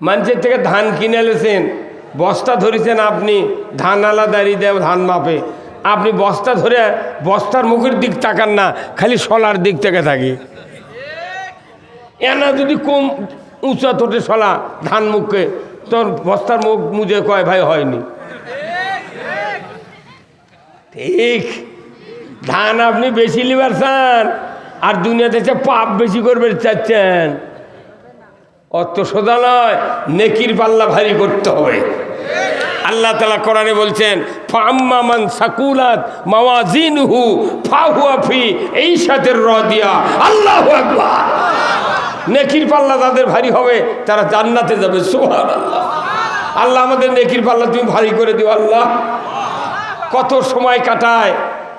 মানুষের থেকে ধান কিনে এলেছেন বস্তা ধরেছেন আপনি, ধান আলা দাঁড়িয়ে দেয় ধান মাপে। আপনি বস্তা ধরে বস্তার মুখের দিক তাকান না, খালি শলার দিক থেকে থাকি। এনা যদি কম উঁচা তোটে শলা ধান মুখকে তোর বস্তার মুখ মুজে কয়, ভাই, হয়নি। ঠিক। ধান আপনি বেশি লিবার চান আর দুনিয়াতে পাপ বেশি করবে চাচ্ছেন। অত নেকির পাল্লা ভারী করতে হবে। আল্লাহ তালা কোরআনে বলছেন ফাম্মামান সাকুলাত মাওয়াজিনহু ফাহুয়া ফি এই সাথে রদিয়া। আল্লাহু নেকির পাল্লা তাদের ভারী হবে, তারা জান্নাতে যাবে, সুবহানাল্লাহ। আল্লাহ আমাদের নেকির পাল্লা তুমি ভারী করে দিও, আল্লাহ। কত সময় কাটায়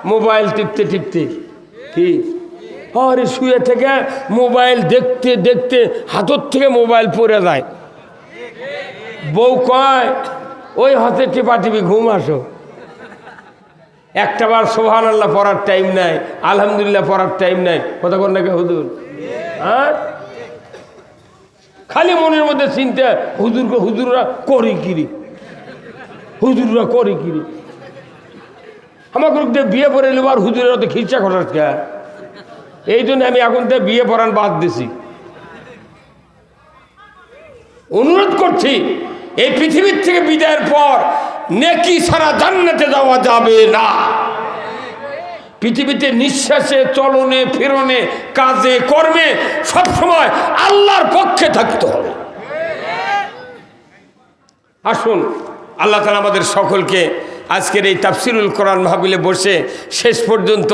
মোবাইল টিপতে টিপতে। কি? আরে শুয়ে থেকে মোবাইল দেখতে দেখতে হাতর থেকে মোবাইল পড়ে যায়। বউ কয়, ওই হাতে টিপা টিপি ঘুম আসো। একটা বার সোহান আল্লাহ পড়ার টাইম নাই, আলহামদুলিল্লাহ পড়ার টাইম নাই। কোন নাকি হুজুর? হ্যাঁ? খালি মনের মধ্যে চিন্তা, হুজুর হুজুররা করি কিরি হুজুররা করে কিরি লোকদের বিয়ে পড়ে এলো আর হুজুরের তো খিরচা করার কে? এই জন্য আমি এখন থেকে বিয়ে পড়ান বাদ দিছি। অনুরোধ করছি, এই পৃথিবীর থেকে বিদায়ের পর নেকি সারা জান্নাতে যাওয়া যাবে না। পৃথিবীতে নিঃশ্বাসে, চলনে, ফেরনে, কাজে, কর্মে সবসময় আল্লাহর পক্ষে থাকতে হবে। আসুন, আল্লাহ তালা আমাদের সকলকে আজকের এই তাফসিরুল কোরআন মাহবিলে বসে শেষ পর্যন্ত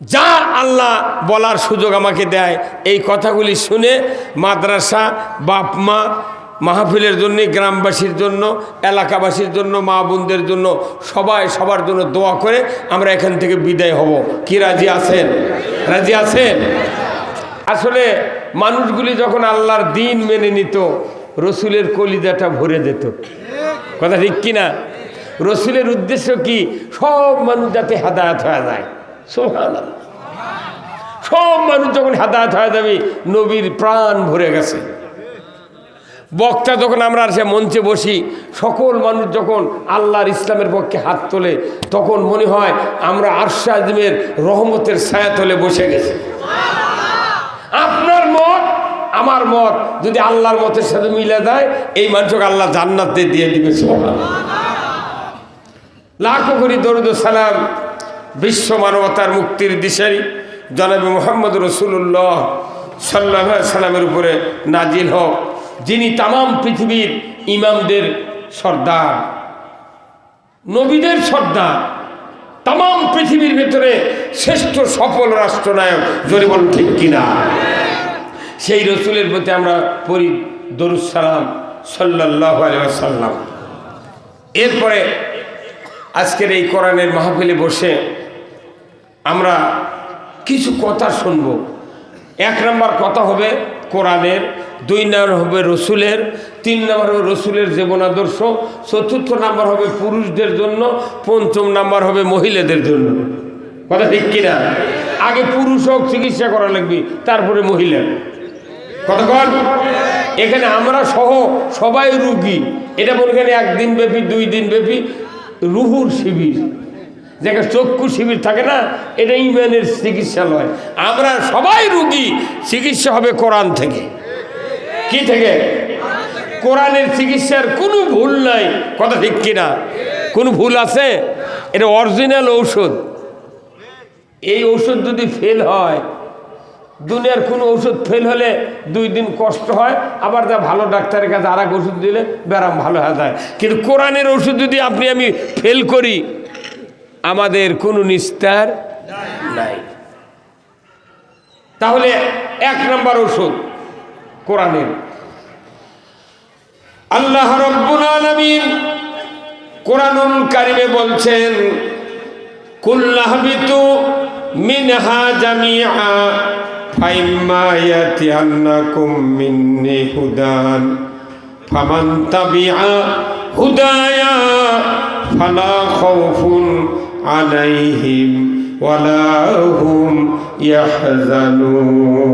যা আল্লাহ বলার সুযোগ আমাকে দেয়, এই কথাগুলি শুনে মাদ্রাসা, বাপ মা, মাহফিলের জন্য, গ্রামবাসীর জন্য, এলাকাবাসীর জন্য, মা বোনদের জন্য সবাই সবার জন্য দোয়া করে আমরা এখান থেকে বিদায় হব। কি রাজি আছেন? রাজি আছেন? আসলে মানুষগুলি যখন আল্লাহর দিন মেনে নিত, রসুলের কলিজাটা ভরে যেত। কথা ঠিক কিনা? রসুলের উদ্দেশ্য কি? সব মানুষ যাতে হাদায়াত হয়ে যায়। সব মানুষ যখন হাদায়াত হয়ে যাবে, নবীর প্রাণ ভরে গেছে। বক্তা যখন আমরা সে মঞ্চে বসি, সকল মানুষ যখন আল্লাহর ইসলামের পক্ষে হাত তোলে, তখন মনে হয় আমরা আরশা আজমের রহমতের ছায়াতলে বসে গেছি। আপনার মত, আমার মত, যদি আল্লাহর মতের সাথে মিলে দেয় এই মানুষকে আল্লাহ জান্নাতে দিয়ে দিবে। লাখো করি দরুদ সালাম বিশ্ব মানবতার মুক্তির দিশারি জনাবে মোহাম্মদ রসুল্লাহ সাল্লাহ সাল্লামের উপরে নাজিল হোক, যিনি তামাম পৃথিবীর ইমামদের সর্দার, নবীদের সর্দার, তামাম পৃথিবীর ভেতরে শ্রেষ্ঠ সফল রাষ্ট্রনায়ক, জোরে ঠিক কিনা? সেই রসুলের প্রতি আমরা পড়ি দরুসালাম সাল্লাহ সাল্লাম এরপরে আজকের এই কোরআনের মাহফিলে বসে আমরা কিছু কথা শুনব। এক নম্বর কথা হবে কোরআনের, দুই নম্বর হবে রসুলের, তিন নম্বর হবে রসুলের জীবনাদর্শ চতুর্থ নাম্বার হবে পুরুষদের জন্য, পঞ্চম নাম্বার হবে মহিলাদের জন্য। কথা ঠিক কিনা? আগে পুরুষ হোক, চিকিৎসা করা লাগবে, তারপরে মহিলা। কতক্ষণ এখানে আমরা সহ সবাই রুগী। এটা বলখানে একদিন ব্যাপী, দুই দিন ব্যাপী, রুহুর শিবির। যেটা চক্ষু শিবির থাকে না, এটা ইমানের চিকিৎসালয়। আমরা সবাই রুগী, চিকিৎসা হবে কোরআন থেকে। কি থেকে? কোরআনের চিকিৎসার কোনো ভুল নাই। কথা ঠিক কিনা? কোনো ভুল আছে? এটা অরিজিনাল ঔষধ। এই ঔষধ যদি ফেল হয়, দুনিয়ার কোনো ওষুধ ফেল হলে দুই দিন কষ্ট হয়, আবার যা ভালো ডাক্তারের কাছে আর এক ওষুধ দিলে ব্যারাম ভালো হয়ে যায়। কিন্তু কোরআনের ওষুধ যদি আপনি আমি ফেল করি আমাদের কোনো নিস্তার নাই। তাহলে এক নম্বর ওষুধ কোরআনের। আল্লাহ রব্বুল আলামিন কোরআনুল কারিমে বলছেন কুল্লাহবিতু মিনহা জামিআ, ফাইম্মা ইয়াতিয়ান্নাকুম মিন্নি হুদান, ফামান তাবিআ হুদায়া ফালা খাউফুন عليهم ولا هم يحزنون.